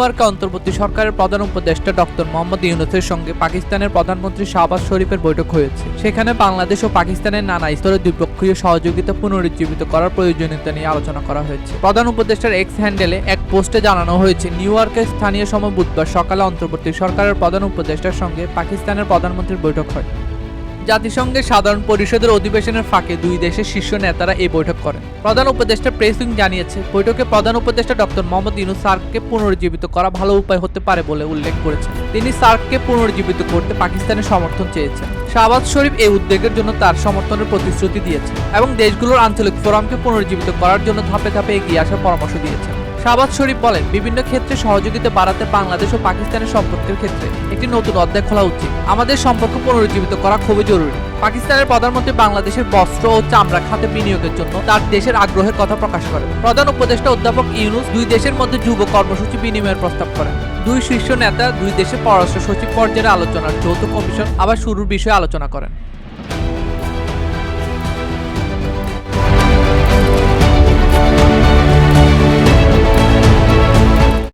ইয়র্কে অন্তর্বর্তী সরকারের প্রধান উপদেষ্টা ডক্টর মোহাম্মদ ইউনুসের সঙ্গে পাকিস্তানের প্রধানমন্ত্রী শাহবাজ শরীফের বৈঠক হয়েছে। সেখানে বাংলাদেশ ও পাকিস্তানের নানা স্তরে দ্বিপক্ষীয় সহযোগিতা পুনরুজ্জীবিত করার প্রয়োজনীয়তা নিয়ে আলোচনা করা হয়েছে। প্রধান উপদেষ্টার এক্স হ্যান্ডেলে এক পোস্টে জানানো হয়েছে, নিউ ইয়র্কের স্থানীয় সময় বুধবার সকালে অন্তর্বর্তী সরকারের প্রধান উপদেষ্টার সঙ্গে পাকিস্তানের প্রধানমন্ত্রীর বৈঠক হয়। জাতিসংঘের সাধারণ পরিষদের অধিবেশনের ফাঁকে দুই দেশের শীর্ষ নেতারা এই বৈঠক করেন। প্রধান উপদেষ্টা প্রেস জানিয়েছে, বৈঠকে প্রধান উপদেষ্টা ডক্টর মোহাম্মদ ইউনুস সার্ককে পুনর্জীবিত করা ভালো উপায় হতে পারে বলে উল্লেখ করেছেন। তিনি সার্ককে পুনর্জীবিত করতে পাকিস্তানের সমর্থন চেয়েছেন। শাহবাজ শরীফ এই উদ্যোগের জন্য তার সমর্থনের প্রতিশ্রুতি দিয়েছে এবং দেশগুলোর আঞ্চলিক ফোরামকে পুনর্জীবিত করার জন্য ধাপে ধাপে এগিয়ে আসার পরামর্শ দিয়েছেন। শাহবাজ শরীফ বলেন, বিভিন্ন ক্ষেত্রে সহযোগিতা বাড়াতে বাংলাদেশ ও পাকিস্তানের সম্পর্কের ক্ষেত্রে একটি নতুন অধ্যায় খোলা উচিত। আমাদের সম্পর্ক পুনরুজ্জীবিত করা খুবই জরুরি। পাকিস্তানের প্রধানমন্ত্রী বাংলাদেশের বস্ত্র ও চামড়া খাতে বিনিয়োগের জন্য তার দেশের আগ্রহের কথা প্রকাশ করেন। প্রধান উপদেষ্টা অধ্যাপক ইউনুস দুই দেশের মধ্যে যুব কর্মসূচি বিনিময়ের প্রস্তাব করেন। দুই শীর্ষ নেতা, দুই দেশের পররাষ্ট্র সচিব পর্যায়ের আলোচনার যৌথ কমিশন আবার শুরুর বিষয়ে আলোচনা করেন।